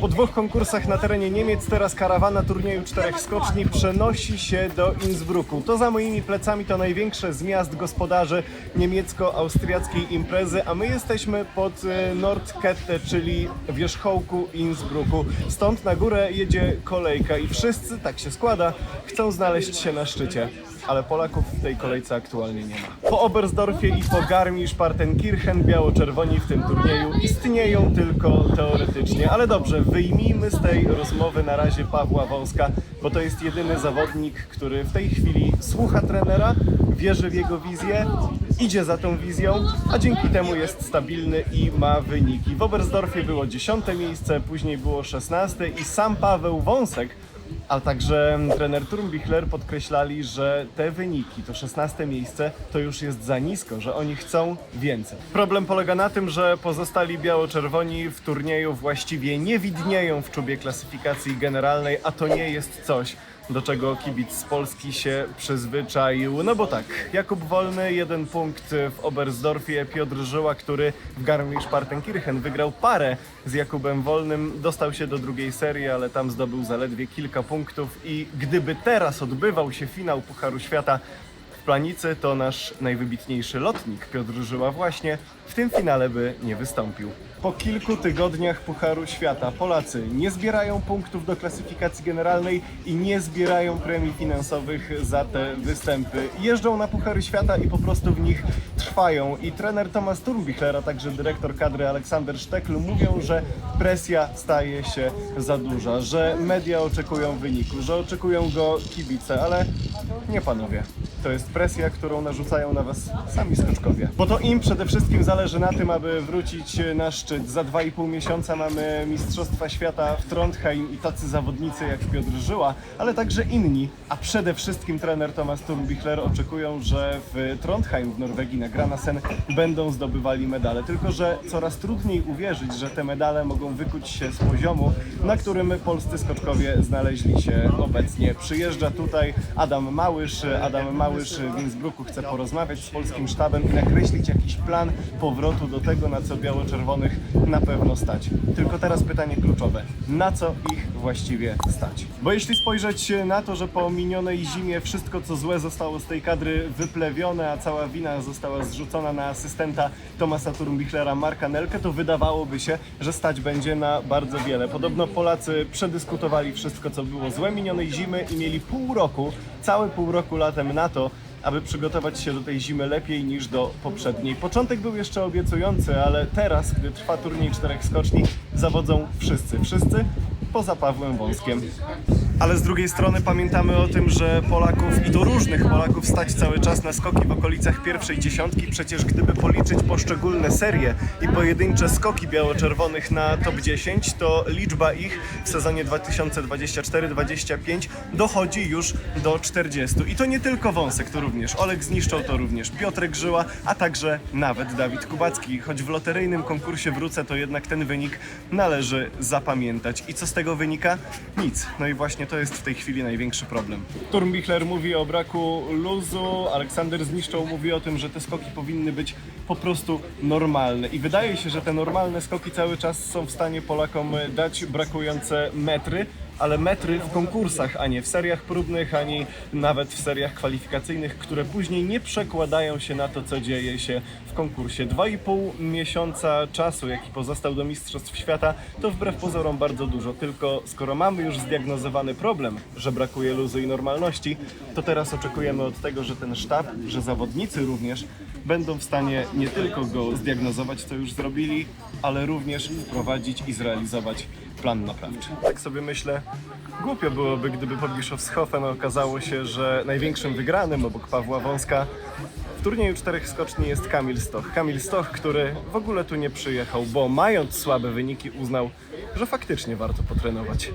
Po dwóch konkursach na terenie Niemiec teraz karawana turnieju czterech skoczni przenosi się do Innsbrucku. To za moimi plecami to największe z miast gospodarzy niemiecko-austriackiej imprezy, a my jesteśmy pod e, Nordkette, czyli wierzchołku Innsbrucku. Stąd na górę jedzie kolejka i wszyscy, tak się składa, chcą znaleźć się na szczycie. Ale Polaków w tej kolejce aktualnie nie ma. Po Oberstdorfie i po Garmisch-Partenkirchen biało-czerwoni w tym turnieju istnieją tylko teoretycznie. Ale dobrze, wyjmijmy z tej rozmowy na razie Pawła Wąska, bo to jest jedyny zawodnik, który w tej chwili słucha trenera, wierzy w jego wizję, idzie za tą wizją, a dzięki temu jest stabilny i ma wyniki. W Oberstdorfie było 10 miejsce, później było 16 i sam Paweł Wąsek a także trener Turmbichler podkreślali, że te wyniki, to 16 miejsce, to już jest za nisko, że oni chcą więcej. Problem polega na tym, że pozostali biało-czerwoni w turnieju właściwie nie widnieją w czubie klasyfikacji generalnej, a to nie jest coś, do czego kibic z Polski się przyzwyczaił. No bo tak, Jakub Wolny, jeden punkt w Oberstdorfie, Piotr Żyła, który w Garmisch-Partenkirchen wygrał parę z Jakubem Wolnym, dostał się do drugiej serii, ale tam zdobył zaledwie kilka punktów. I gdyby teraz odbywał się finał Pucharu Świata w Planicy, to nasz najwybitniejszy lotnik Piotr Żyła właśnie w tym finale by nie wystąpił. Po kilku tygodniach Pucharu Świata Polacy nie zbierają punktów do klasyfikacji generalnej i nie zbierają premii finansowych za te występy. Jeżdżą na Puchary Świata i po prostu w nich trwają. I trener Tomasz Turmbichler, a także dyrektor kadry Aleksander Sztekl mówią, że presja staje się za duża, że media oczekują wyniku, że oczekują go kibice, ale nie panowie. To jest presja, którą narzucają na was sami skoczkowie. Bo to im przede wszystkim zależy na tym, aby wrócić na szczyt. Za 2,5 miesiąca mamy Mistrzostwa Świata w Trondheim i tacy zawodnicy jak Piotr Żyła, ale także inni. A przede wszystkim trener Thomas Turmbichler oczekują, że w Trondheim w Norwegii na Granasen będą zdobywali medale. Tylko, że coraz trudniej uwierzyć, że te medale mogą wykuć się z poziomu, na którym polscy skoczkowie znaleźli się obecnie. Przyjeżdża tutaj Adam Małysz. Adam Małysz w Innsbrucku chce porozmawiać z polskim sztabem i nakreślić jakiś plan powrotu do tego, na co biało-czerwonych na pewno stać. Tylko teraz pytanie kluczowe. Na co ich właściwie stać? Bo jeśli spojrzeć na to, że po minionej zimie wszystko co złe zostało z tej kadry wyplewione, a cała wina została zrzucona na asystenta Tomasa Turmbichlera Marka Nelke, to wydawałoby się, że stać będzie na bardzo wiele. Podobno Polacy przedyskutowali wszystko co było złe minionej zimy i mieli pół roku, całe pół roku latem na to, aby przygotować się do tej zimy lepiej niż do poprzedniej. Początek był jeszcze obiecujący, ale teraz, gdy trwa turniej czterech skoczni, zawodzą wszyscy. Wszyscy poza Pawłem Wąskiem. Ale z drugiej strony pamiętamy o tym, że Polaków i to różnych Polaków stać cały czas na skoki w okolicach pierwszej dziesiątki. Przecież gdyby policzyć poszczególne serie i pojedyncze skoki biało-czerwonych na top 10, to liczba ich w sezonie 2024-25 dochodzi już do 40. I to nie tylko Wąsek, to również Oleg zniszczał, to również Piotrek Żyła, a także nawet Dawid Kubacki. Choć w loteryjnym konkursie wrócę, to jednak ten wynik należy zapamiętać. I co z tego wynika? Nic. No i właśnie to jest w tej chwili największy problem. Turmbichler mówi o braku luzu, Aleksander Zniszczał mówi o tym, że te skoki powinny być po prostu normalne. I wydaje się, że te normalne skoki cały czas są w stanie Polakom dać brakujące metry, ale metry w konkursach, a nie w seriach próbnych, ani nawet w seriach kwalifikacyjnych, które później nie przekładają się na to, co dzieje się w konkursie. Dwa i pół miesiąca czasu, jaki pozostał do Mistrzostw Świata, to wbrew pozorom bardzo dużo. Tylko skoro mamy już zdiagnozowany problem, że brakuje luzu i normalności, to teraz oczekujemy od tego, że ten sztab, że zawodnicy również będą w stanie nie tylko go zdiagnozować, co już zrobili, ale również wprowadzić i zrealizować plan naprawczy. Tak sobie myślę, głupio byłoby, gdyby po Bischofshofen okazało się, że największym wygranym obok Pawła Wąska w turnieju czterech skoczni jest Kamil Stoch. Kamil Stoch, który w ogóle tu nie przyjechał, bo mając słabe wyniki uznał, że faktycznie warto potrenować.